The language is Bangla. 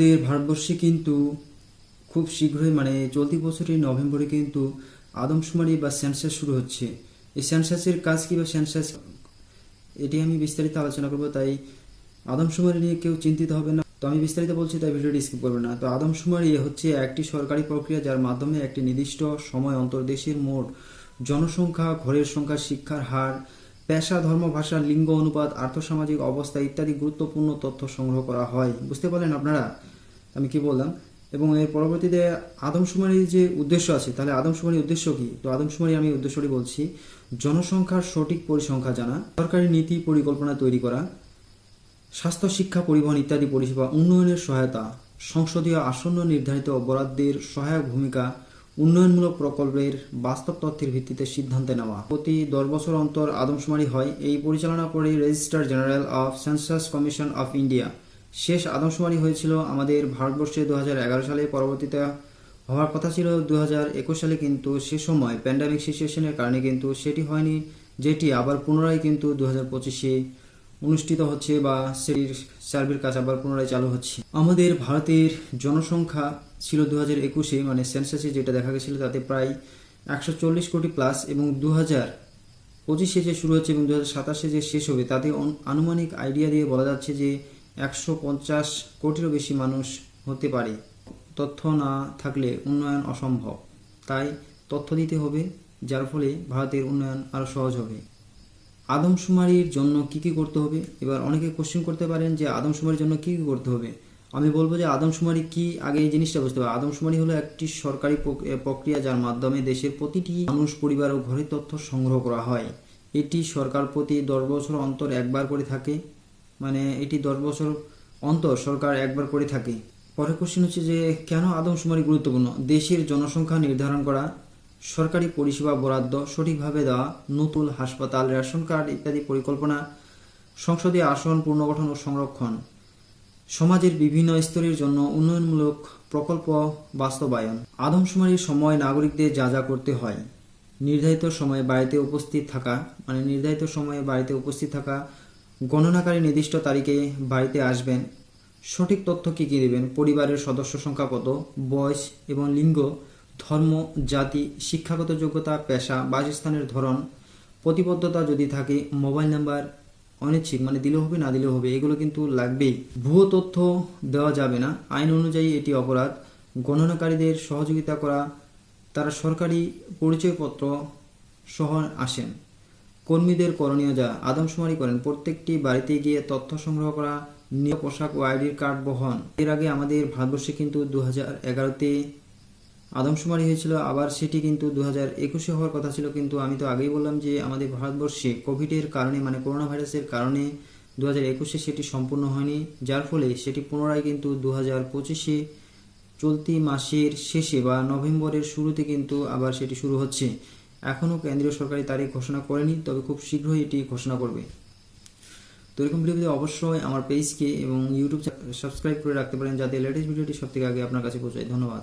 আমাদের ভারতবর্ষে কিন্তু খুব শীঘ্রই মানে চলতি বছরের নভেম্বরে কিন্তু আদমশুমারি বা সেন্সাস শুরু হচ্ছে। এই সেন্সাসের কাজ কি বা সেন্সাস, এটি আমি বিস্তারিত আলোচনা করব, তাই আদমশুমারি নিয়ে কেউ চিন্তিত হবে না। তো আমি বিস্তারিত বলছি, তাই ভিডিওটি স্কিপ করবে না। তো আদমশুমারি হচ্ছে একটি সরকারি প্রক্রিয়া যার মাধ্যমে একটি নির্দিষ্ট সময় অন্তর দেশের মোট জনসংখ্যা, ঘরের সংখ্যা, শিক্ষার হার, পেশা, ধর্ম, ভাষা, লিঙ্গ অনুপাত, আর্থসামাজিক অবস্থা ইত্যাদি গুরুত্বপূর্ণ তথ্য সংগ্রহ করা হয়। বুঝতে পারলেন আপনারা? আমি কি বললাম? এবং এর পরবর্তীতে আদমশুমারির যে উদ্দেশ্য আছে, তাহলে আদমশুমারির উদ্দেশ্য কি? তো আদমশুমারি আমি উদ্দেশ্যটি বলছি, জনসংখ্যার সঠিক পরিসংখ্যা জানা, সরকারি নীতি পরিকল্পনা তৈরি করা, স্বাস্থ্য, শিক্ষা, পরিবহন ইত্যাদি পরিষেবা উন্নয়নের সহায়তা, সংসদীয় আসন্ন নির্ধারিত বরাদ্দের সহায়ক ভূমিকা, উন্নয়নমূলক প্রকল্পের বাস্তব তথ্যের ভিত্তিতে সিদ্ধান্ত নেওয়া। প্রতি দশ বছর অন্তর আদমশুমারি হয়, এই পরিচালনা করে registrar general of census commission of India. শেষ আদমশুমারি হয়েছিল আমাদের ভারতবর্ষে দু হাজার এগারো সালে পরবর্তীতে হওয়ার কথা ছিল। দু হাজার একুশ সালে কিন্তু সে সময় প্যান্ডামিক সিচুয়েশনের কারণে কিন্তু সেটি হয়নি, যেটি আবার পুনরায় কিন্তু দু হাজার পঁচিশে অনুষ্ঠিত হচ্ছে বা সেটির সার্ভের কাজ আবার পুনরায় চালু হচ্ছে। আমাদের ভারতের জনসংখ্যা ছিল দু হাজার একুশে মানে সেন্সাসে যেটা দেখা গেছিল তাতে প্রায় একশো চল্লিশ কোটি প্লাস এবং দু হাজার পঁচিশে যে শুরু হচ্ছে এবং দু হাজার সাতাশে যে শেষ হবে, তাতে আনুমানিক আইডিয়া দিয়ে বলা যাচ্ছে যে একশো পঞ্চাশ কোটিরও বেশি মানুষ হতে পারে। তথ্য না থাকলে উন্নয়ন অসম্ভব। তাই তথ্য দিতে হবে, যার ফলে ভারতের উন্নয়ন আরও সহজ হবে। আদমশুমারির জন্য কি কি করতে হবে? এবার অনেকে কোশ্চেন করতে পারেন যে আদমশুমারির জন্য কি কি করতে হবে? আমি বলব যে আদমশুমারি কি? আগে এই জিনিসটা বুঝতে হবে। আদমশুমারি হলো একটি সরকারি প্রক- প্রক্রিয়া যার মাধ্যমে দেশের প্রতিটি মানুষ, পরিবার ও ঘরের তথ্য সংগ্রহ করা হয়। এটি সরকার প্রতি দশ বছর অন্তর একবার করে থাকে। মানে এটি দশ বছর অন্তর সরকার একবার করে থাকে। পরের কোশ্চেন হচ্ছে যে, কেন আদমশুমারি গুরুত্বপূর্ণ? দেশের জনসংখ্যা নির্ধারণ করা, সরকারি পরিষেবা বরাদ্দ সঠিকভাবে দেওয়া, নতুন হাসপাতাল, রেশন কার্ড ইত্যাদি পরিকল্পনা, সংসদীয় আসন পুনর্গঠন ও সংরক্ষণ। সমাজের বিভিন্ন স্তরের জন্য উন্নয়নমূলক প্রকল্প বাস্তবায়ন। আদমশুমারির সময় নাগরিকদের যা যা করতে হয়। নির্ধারিত সময়ে বাড়িতে উপস্থিত থাকা মানে নির্ধারিত সময়ে বাড়িতে উপস্থিত থাকা গণনাকারী নির্দিষ্ট তারিখে বাড়িতে আসবেন। সঠিক তথ্য কী কী দেবেন? পরিবারের সদস্য সংখ্যা কত? বয়স এবং লিঙ্গ? ধর্ম, জাতি, শিক্ষাগত যোগ্যতা, পেশা, বাসস্থানের ধরন? প্রতিবদ্ধতা যদি থাকে, মোবাইল নাম্বার অনিচ্ছিক মানে দিলে হবে, না দিলেও হবে, এগুলো কিন্তু লাগবেই। ভুয়ো তথ্য দেওয়া যাবে না। আইন অনুযায়ী এটি অপরাধ। গণনাকারীদের সহযোগিতা করা, তারা সরকারি পরিচয়পত্র সহ আসেন। কর্মীদের করণীয় যা আদমশুমারি করেন। প্রত্যেকটি বাড়িতে গিয়ে তথ্য সংগ্রহ করা নিয়ে পোশাক ও আইডির কার্ড বহন। এর আগে আমাদের ভারতবর্ষে কিন্তু দু হাজার এগারোতে আদমশুমারি হয়েছিল, আবার সেটি কিন্তু দু হাজার একুশে হওয়ার কথা ছিল। কিন্তু আমি তো আগেই বললাম যে আমাদের ভারতবর্ষে কোভিডের কারণে মানে করোনা ভাইরাসের কারণে দু হাজার একুশে সেটি সম্পূর্ণ হয়নি। যার ফলে সেটি পুনরায় কিন্তু দু হাজার পঁচিশে চলতি মাসের শেষে বা নভেম্বরের শুরুতে কিন্তু আবার সেটি শুরু হচ্ছে। এখনও কেন্দ্রীয় সরকারি তারিখ ঘোষণা করেনি, তবে খুব শীঘ্রই এটি ঘোষণা করবে। তো এরকম ভিডিও অবশ্যই আমার পেজকে এবং ইউটিউব সাবস্ক্রাইব করে রাখতে পারেন, যাতে লেটেস্ট ভিডিওটি সব থেকে আগে আপনার কাছে পৌঁছায়। ধন্যবাদ।